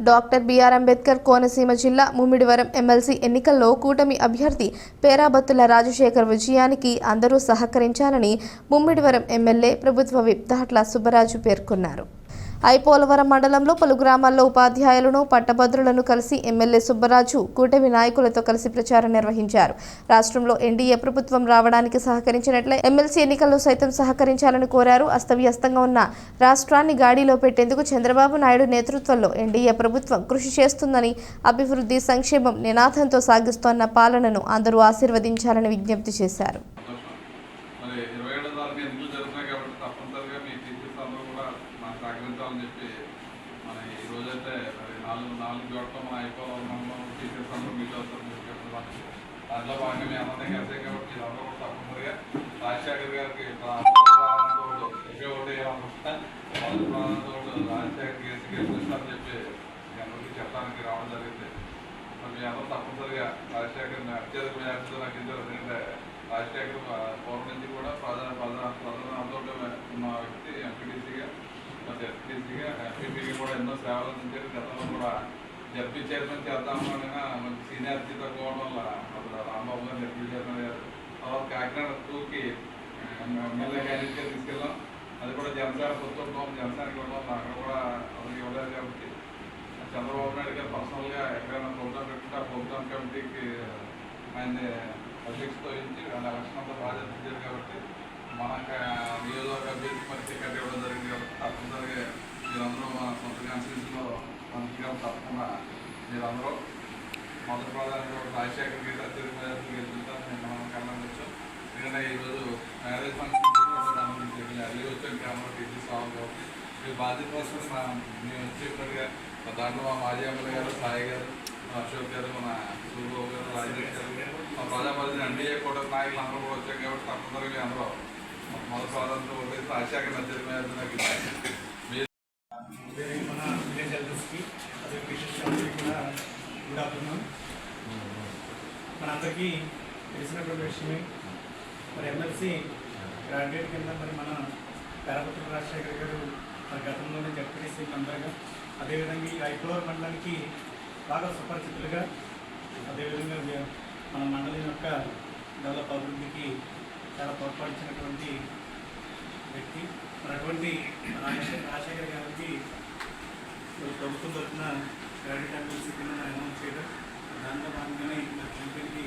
Doctor BR Ambedkar Konaseema జిల్లా Mummidivaram MLC ఎన్నికల్లో కూటమి అభ్యర్థి పేరాబత్తుల రాజశేఖర్ విజయానికి అందరూ సహకరించాలని ముమ్మిడివరం ఎమ్మెల్యే ప్రభుత్వ విప్ దాట్ల సుబ్బరాజు పేర్కొన్నారు. ఐపోలవరం మండలంలో పలు గ్రామాల్లో ఉపాధ్యాయులను పట్టభద్రులను కలిసి ఎమ్మెల్యే సుబ్బరాజు కూటమి నాయకులతో కలిసి ప్రచారం నిర్వహించారు. రాష్ట్రంలో ఎన్డీఏ ప్రభుత్వం రావడానికి సహకరించినట్లే ఎమ్మెల్సీ ఎన్నికల్లో సైతం సహకరించాలని కోరారు. అస్తవ్యస్తంగా ఉన్న రాష్ట్రాన్ని గాడిలో పెట్టేందుకు చంద్రబాబు నాయుడు నేతృత్వంలో ఎన్డీఏ ప్రభుత్వం కృషి చేస్తుందని అభివృద్ధి సంక్షేమం నినాదంతో సాగిస్తోన్న పాలనను అందరూ ఆశీర్వదించాలని విజ్ఞప్తి చేశారు మరి ఇరవై ఏడో తారీఖు ఎన్నికలు జరుగుతున్నాయి కాబట్టి తప్పనిసరిగా మీ టీచర్స్ అందరూ కూడా మాకు సహకరించాలని చెప్పి మన ఈ రోజైతే మరి నాలుగు నాలుగు చోట్ల మన అయిపోవాలన్నా టీచర్స్ అందరూ మీట్ అవుతారు మీరు చెప్తున్నారు దాంట్లో భాగంగా మీ అందరినీ కలిసాం కాబట్టి మీరు అందరూ కూడా తప్పనిసరిగా రాజశేఖర్ గారికి ప్రాణంతో ఎక్కువ ఓటు వేయాలనుకుంటా మొదటి ప్రాణంతో రాజశేఖర్ గారికి గెలిపిస్తారని చెప్పి మీ అందరికీ చెప్పడానికి రావడం జరిగింది. మరి మీ అందరూ తప్పనిసరిగా రాజశేఖర్ని అత్యధిక మెజార్టీతో నాకు ఇద్దరు ఎందుకంటే రాజశేఖర్ పూర్వం నుంచి కూడా ప్రధాన ప్రధాన ప్రధాన అందులో ఉన్న వ్యక్తి ఎంపీటీసీగా మరి ఎస్పీటీసీగా కూడా ఎన్నో సేవలు అందించారు. గతంలో కూడా జడ్పీ చైర్మన్ చేద్దాం అన్నా మంచి సీనియారిటీ తక్కువ వల్ల అప్పుడు రాంబాబు గారు జడ్పీ చైర్మన్ గారు తర్వాత కాకినాడ టూకి ఎమ్మెల్యే క్యాండిడేట్గా తీసుకెళ్ళాం. అది కూడా జనసేన పొత్తుంటాం జనసేనకి ఇవ్వడం అక్కడ కూడా అతనికి ఇవ్వలేదు కాబట్టి. చంద్రబాబు నాయుడు గారు పర్సనల్గా ఎక్కడైనా ప్రోగ్రామ్ పెట్టుకుంటే ఆ ప్రోగ్రామ్ కమిటీకి ఆయన అధ్యక్షతో ఇచ్చి వాళ్ళ ఎలక్షన్ అంతా బాధ్యత ఇచ్చారు కాబట్టి మన నియోజకవర్గ అభ్యర్థి మరి టికెట్ ఇవ్వడం జరిగింది కాబట్టి తప్పనిసరిగా మీరందరూ మన సొంత కాన్స్టిట్యూన్సీలో మంచిగా తప్పకుండా మీరందరూ మొదటి ప్రధాని రాజశేఖర్ గారి అత్యధిక మెజార్టీ గెలుపుతారని మనం కనవచ్చు ఎందుకంటే ఈరోజు మ్యారేజ్ ఫంక్షన్ అల్లి వచ్చాం కెమెరా టీచర్ సాగు కాబట్టి మీ బాధ్యత కోసం మా మేము వచ్చేటట్టుగా దాంట్లో మా మాజీ ఎమ్మెల్యే గారు సాయి గారు మా అశోక్ గారు మన సూర్యబాబు గారు రాజేష్ గారు మా ప్రజాప్రతిని ఎన్డీఏ కూడా నాయకులు అందరూ కూడా వచ్చాం కాబట్టి తప్పనిసరిగా అందరూ మొదటి ప్రాధాన్యత ఓటేసి రాజశేఖర్ అత్యధిక గుడ్ ఆఫ్టర్నూన్ మనందరికీ తెలిసినటువంటి విషయమే. మరి ఎమ్మెల్సీ గ్రాడ్యుయేట్ కింద మరి మన పేరపత్ర రాజశేఖర్ గారు మరి గతంలోనే జడ్పీటీసీ మెంబర్గా అదేవిధంగా ఈ ఐపులూరు మండలానికి బాగా సుపరిచితులుగా అదేవిధంగా మన మండలం యొక్క డెవలప్ అభివృద్ధికి చాలా తోడ్పడినటువంటి వ్యక్తి. మరి అటువంటి రాజశేఖర్ గారికి ప్రభుత్వం తరఫున క్రెడిట్ ఎమ్మెల్సీ కింద అనౌన్స్ చేయడం దాంట్లో భాగంగానే మా కంపెనీకి